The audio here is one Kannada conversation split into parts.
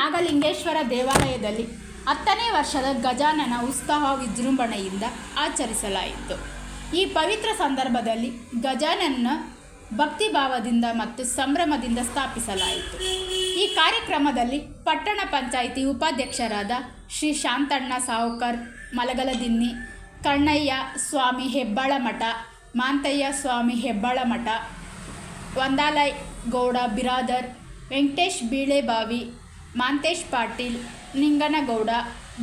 ನಾಗಲಿಂಗೇಶ್ವರ ದೇವಾಲಯದಲ್ಲಿ ಹತ್ತನೇ ವರ್ಷದ ಗಜಾನನ ಉತ್ಸಾಹ ವಿಜೃಂಭಣೆಯಿಂದ ಆಚರಿಸಲಾಯಿತು. ಈ ಪವಿತ್ರ ಸಂದರ್ಭದಲ್ಲಿ ಗಜಾನನ ಭಕ್ತಿಭಾವದಿಂದ ಮತ್ತು ಸಂಭ್ರಮದಿಂದ ಸ್ಥಾಪಿಸಲಾಯಿತು. ಈ ಕಾರ್ಯಕ್ರಮದಲ್ಲಿ ಪಟ್ಟಣ ಪಂಚಾಯಿತಿ ಉಪಾಧ್ಯಕ್ಷರಾದ ಶ್ರೀ ಶಾಂತಣ್ಣ ಸಾವುಕರ್, ಮಲಗಲದಿನ್ನಿ, ಕಣ್ಣಯ್ಯ ಸ್ವಾಮಿ ಹೆಬ್ಬಾಳ ಮಠ ಮಾಂತಯ್ಯ ಸ್ವಾಮಿ ಹೆಬ್ಬಾಳ ಮಠ ವಂದಾಲಯ್ ಗೌಡ ಬಿರಾದರ್, ವೆಂಕಟೇಶ್ ಬೀಳೆಬಾವಿ ಮಾಂತೇಶ್ ಪಾಟೀಲ್, ನಿಂಗನಗೌಡ,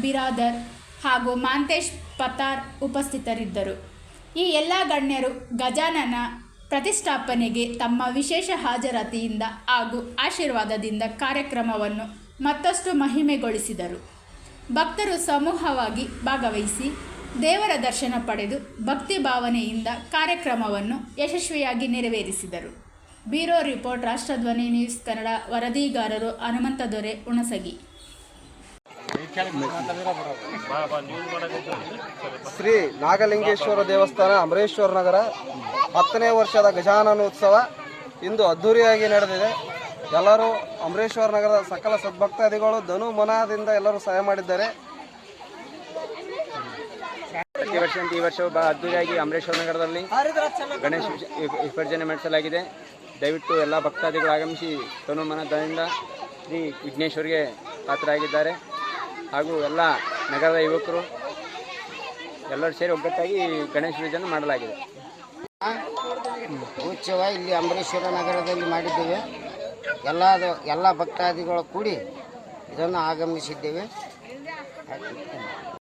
ಬಿರಾದರ್ ಹಾಗೂ ಮಾಂತೇಶ್ ಪತಾರ್ ಉಪಸ್ಥಿತರಿದ್ದರು. ಈ ಎಲ್ಲ ಗಣ್ಯರು ಗಜಾನನ ಪ್ರತಿಷ್ಠಾಪನೆಗೆ ತಮ್ಮ ವಿಶೇಷ ಹಾಜರಾತಿಯಿಂದ ಹಾಗೂ ಆಶೀರ್ವಾದದಿಂದ ಕಾರ್ಯಕ್ರಮವನ್ನು ಮತ್ತಷ್ಟು ಮಹಿಮೆಗೊಳಿಸಿದರು. ಭಕ್ತರು ಸಮೂಹವಾಗಿ ಭಾಗವಹಿಸಿ ದೇವರ ದರ್ಶನ ಪಡೆದು ಭಕ್ತಿ ಭಾವನೆಯಿಂದ ಕಾರ್ಯಕ್ರಮವನ್ನು ಯಶಸ್ವಿಯಾಗಿ ನೆರವೇರಿಸಿದರು. Bureau report Rashtradhwani news Kannada ವರದಿಗಾರರು Hanumantha ದೊರೆ ಹುಣಸಗಿ. ಶ್ರೀ ನಾಗಲಿಂಗೇಶ್ವರ ದೇವಸ್ಥಾನ ಅಮರೇಶ್ವರ ನಗರ ಹತ್ತನೇ ವರ್ಷದ ಗಜಾನನ ಉತ್ಸವ ಇಂದು ಅದ್ಧೂರಿಯಾಗಿ ನಡೆದಿದೆ. ಎಲ್ಲರೂ ಅಮರೇಶ್ವರ ನಗರದ ಸಕಲ ಸದ್ಭಕ್ತಾದಿಗಳು ಧನು ಮನದಿಂದ ಎಲ್ಲರೂ ಸಹಾಯ ಮಾಡಿದ್ದಾರೆ. ಪ್ರತಿ ವರ್ಷ ಈ ವರ್ಷ ಬಹಳ ಅದ್ದೂರಿಯಾಗಿ ಅಮರೇಶ್ವರ ನಗರದಲ್ಲಿ ಗಣೇಶ ವಿಸರ್ಜನೆ ಮಾಡಿಸಲಾಗಿದೆ. ದಯವಿಟ್ಟು ಎಲ್ಲ ಭಕ್ತಾದಿಗಳು ಆಗಮಿಸಿ ತನುಮನದಿಂದ ಶ್ರೀ ವಿಘ್ನೇಶ್ವರಿಗೆ ಪಾತ್ರರಾಗಿದ್ದಾರೆ. ಹಾಗೂ ಎಲ್ಲ ನಗರದ ಯುವಕರು, ಎಲ್ಲರೂ ಸೇರಿ ಒಗ್ಗಟ್ಟಾಗಿ ಗಣೇಶ ವಿಸರ್ಜನೆ ಮಾಡಲಾಗಿದೆ. ಉತ್ಸವ ಇಲ್ಲಿ ಅಂಬರೀಶ್ವರ ನಗರದಲ್ಲಿ ಮಾಡಿದ್ದೇವೆ. ಎಲ್ಲ ಎಲ್ಲ ಭಕ್ತಾದಿಗಳು ಕೂಡಿ ಇದನ್ನು ಆಗಮಿಸಿದ್ದೇವೆ.